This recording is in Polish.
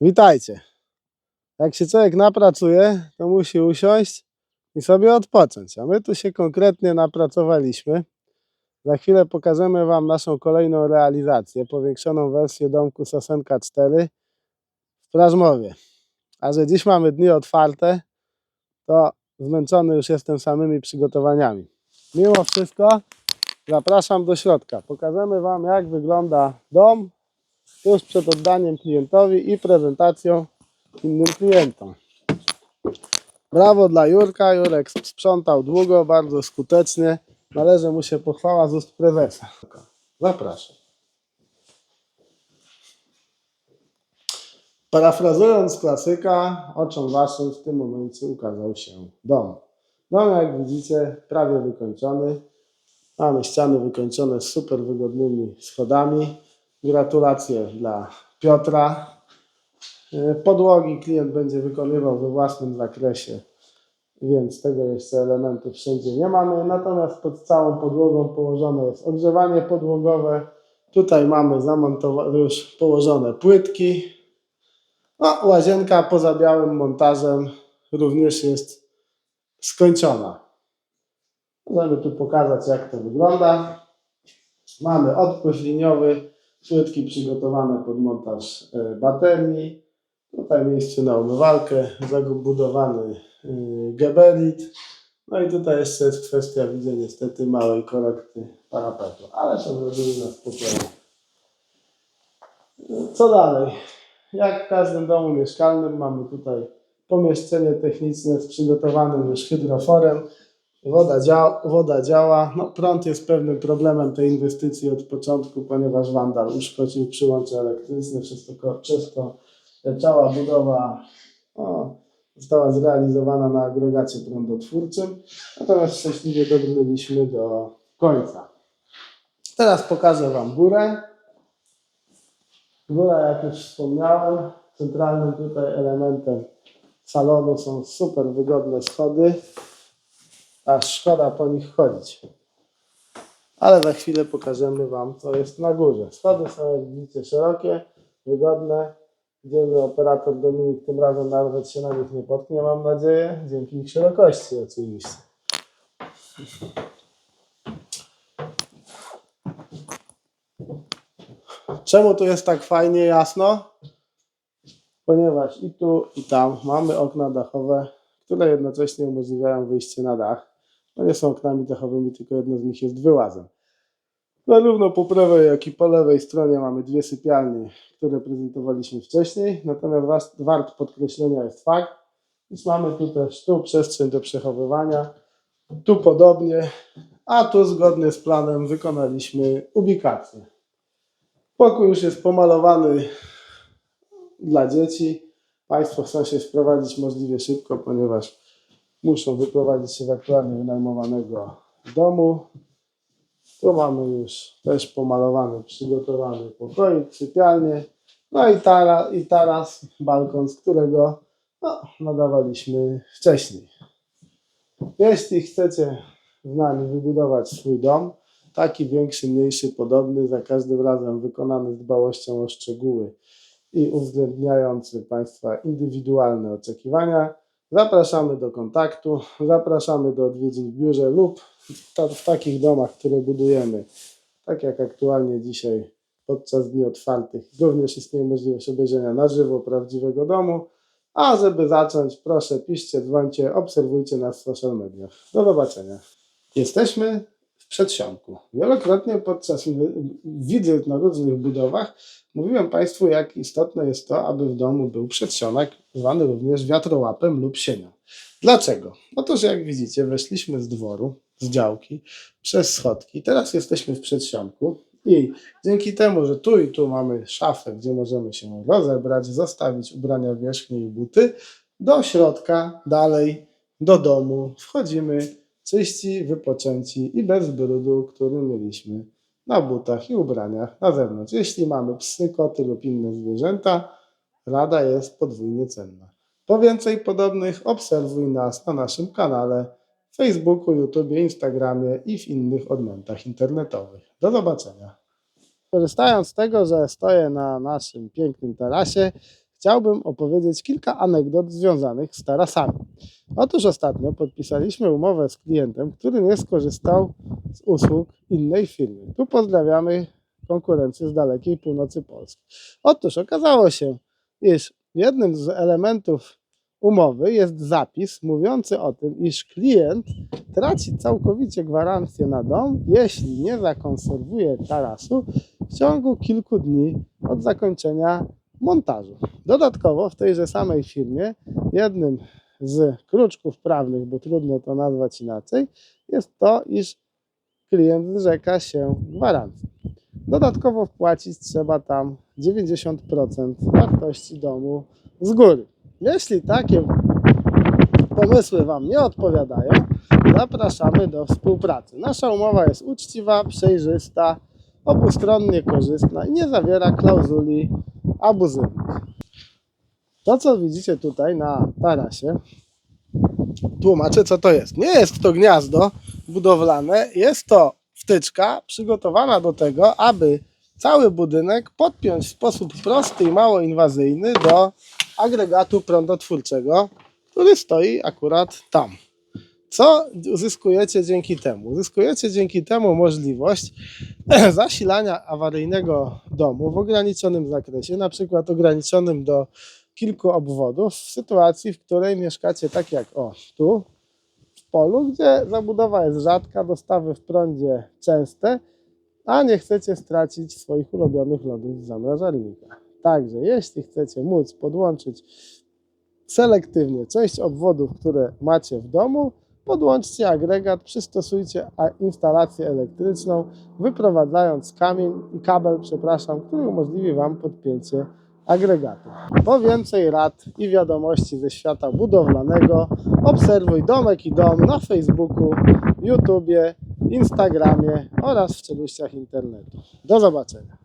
Witajcie. Jak się człowiek napracuje, to musi usiąść i sobie odpocząć. A my tu się konkretnie napracowaliśmy. Za chwilę pokażemy Wam naszą kolejną realizację, powiększoną wersję domku Sosenka 4 w Prażmowie. A że dziś mamy dni otwarte, to zmęczony już jestem samymi przygotowaniami. Mimo wszystko zapraszam do środka. Pokażemy Wam, jak wygląda dom tuż przed oddaniem klientowi i prezentacją innym klientom. Brawo dla Jurka. Jurek sprzątał długo, bardzo skutecznie. Należy mu się pochwała z ust prezesa. Zapraszam. Parafrazując klasyka, oczom waszym w tym momencie ukazał się dom. Dom, jak widzicie, prawie wykończony. Mamy ściany wykończone super wygodnymi schodami. Gratulacje dla Piotra. E, Podłogi klient będzie wykonywał we własnym zakresie, więc tego jeszcze elementu wszędzie nie mamy. Natomiast pod całą podłogą położone jest ogrzewanie podłogowe. Tutaj mamy zamontowane już położone płytki. No, łazienka poza białym montażem również jest skończona. Możemy tu pokazać, jak to wygląda. Mamy odpływ liniowy, płytki przygotowane pod montaż e, baterii. Tutaj miejsce na umywalkę, zabudowany e, gebelit. No i tutaj jeszcze jest kwestia, widzę niestety, małej korekty parapetu, ale to zrobimy na spokojnie. E, Co dalej? Jak w każdym domu mieszkalnym mamy tutaj pomieszczenie techniczne z przygotowanym już hydroforem. Woda, dzia woda działa. No, prąd jest pewnym problemem tej inwestycji od początku, ponieważ wandal uszkodził przyłącze elektryczne, przez to, przez cała budowa została zrealizowana na agregacie prądotwórczym. Natomiast szczęśliwie dobrnęliśmy do końca. Teraz pokażę Wam górę. Góra, jak już wspomniałem, centralnym tutaj elementem salonu są super wygodne schody aż szkoda po nich chodzić. Ale za chwilę pokażemy Wam, co jest na górze. Schody są, jak widzicie, szerokie, wygodne. Dzielny operator Dominik tym razem nawet się na nich nie potknie, mam nadzieję, dzięki ich szerokości oczywiście. Czemu tu jest tak fajnie jasno? Ponieważ i tu, i tam mamy okna dachowe, które jednocześnie umożliwiają wyjście na dach. No nie są oknami dachowymi, tylko jedno z nich jest wyłazem. Zarówno po prawej, jak i po lewej stronie mamy dwie sypialnie, które prezentowaliśmy wcześniej. Natomiast wart podkreślenia jest fakt, iż mamy tu też tu przestrzeń do przechowywania, tu podobnie, a tu zgodnie z planem wykonaliśmy ubikację. Pokój już jest pomalowany dla dzieci. Państwo chcą się sprowadzić możliwie szybko, ponieważ muszą wyprowadzić się z aktualnie wynajmowanego domu. Tu mamy już też pomalowany, przygotowany pokoik, sypialnię. No i, i taras, balkon, z którego no, nadawaliśmy wcześniej. Jeśli chcecie z nami wybudować swój dom, taki większy, mniejszy, podobny, za każdym razem wykonany z dbałością o szczegóły i uwzględniający Państwa indywidualne oczekiwania, zapraszamy do kontaktu, zapraszamy do odwiedzin w biurze lub w, ta, w takich domach, które budujemy, tak jak aktualnie dzisiaj podczas dni otwartych. Również istnieje możliwość obejrzenia na żywo prawdziwego domu. A żeby zacząć, proszę piszcie, dzwońcie, obserwujcie nas w social mediach. Do zobaczenia. Jesteśmy przedsionku. Wielokrotnie podczas wizyt na różnych budowach mówiłem Państwu, jak istotne jest to, aby w domu był przedsionek, zwany również wiatrołapem lub sienią. Dlaczego? Otóż jak widzicie, weszliśmy z dworu, z działki, przez schodki. Teraz jesteśmy w przedsionku i dzięki temu, że tu i tu mamy szafę, gdzie możemy się rozebrać, zostawić ubrania wierzchnie i buty, do środka, dalej, do domu wchodzimy czyści, wypoczęci i bez brudu, który mieliśmy na butach i ubraniach na zewnątrz. Jeśli mamy psy, koty lub inne zwierzęta, rada jest podwójnie cenna. Po więcej podobnych obserwuj nas na naszym kanale Facebooku, YouTube, Instagramie i w innych odmętach internetowych. Do zobaczenia. Korzystając z tego, że stoję na naszym pięknym tarasie, chciałbym opowiedzieć kilka anegdot związanych z tarasami. Otóż ostatnio podpisaliśmy umowę z klientem, który nie skorzystał z usług innej firmy. Tu pozdrawiamy konkurencję z dalekiej północy Polski. Otóż okazało się, iż jednym z elementów umowy jest zapis mówiący o tym, iż klient traci całkowicie gwarancję na dom, jeśli nie zakonserwuje tarasu w ciągu kilku dni od zakończenia montażu. Dodatkowo w tejże samej firmie jednym z kruczków prawnych, bo trudno to nazwać inaczej, jest to, iż klient zrzeka się gwarancji. Dodatkowo wpłacić trzeba tam 90% wartości domu z góry. Jeśli takie pomysły Wam nie odpowiadają, zapraszamy do współpracy. Nasza umowa jest uczciwa, przejrzysta, obustronnie korzystna i nie zawiera klauzuli abuzywnych. To, co widzicie tutaj na tarasie, tłumaczę, co to jest. Nie jest to gniazdo budowlane, jest to wtyczka przygotowana do tego, aby cały budynek podpiąć w sposób prosty i mało inwazyjny do agregatu prądotwórczego, który stoi akurat tam. Co uzyskujecie dzięki temu? Uzyskujecie dzięki temu możliwość zasilania awaryjnego domu w ograniczonym zakresie, na przykład ograniczonym do kilku obwodów, w sytuacji, w której mieszkacie tak jak o tu, w polu, gdzie zabudowa jest rzadka, dostawy w prądzie częste, a nie chcecie stracić swoich ulubionych lodów z zamrażalnika. Także jeśli chcecie móc podłączyć selektywnie część obwodów, które macie w domu, podłączcie agregat, przystosujcie instalację elektryczną, wyprowadzając kamień i kabel, przepraszam, który umożliwi Wam podpięcie agregatu. Po więcej rad i wiadomości ze świata budowlanego obserwuj Domek i Dom na Facebooku, YouTubie, Instagramie oraz w czeluściach internetu. Do zobaczenia.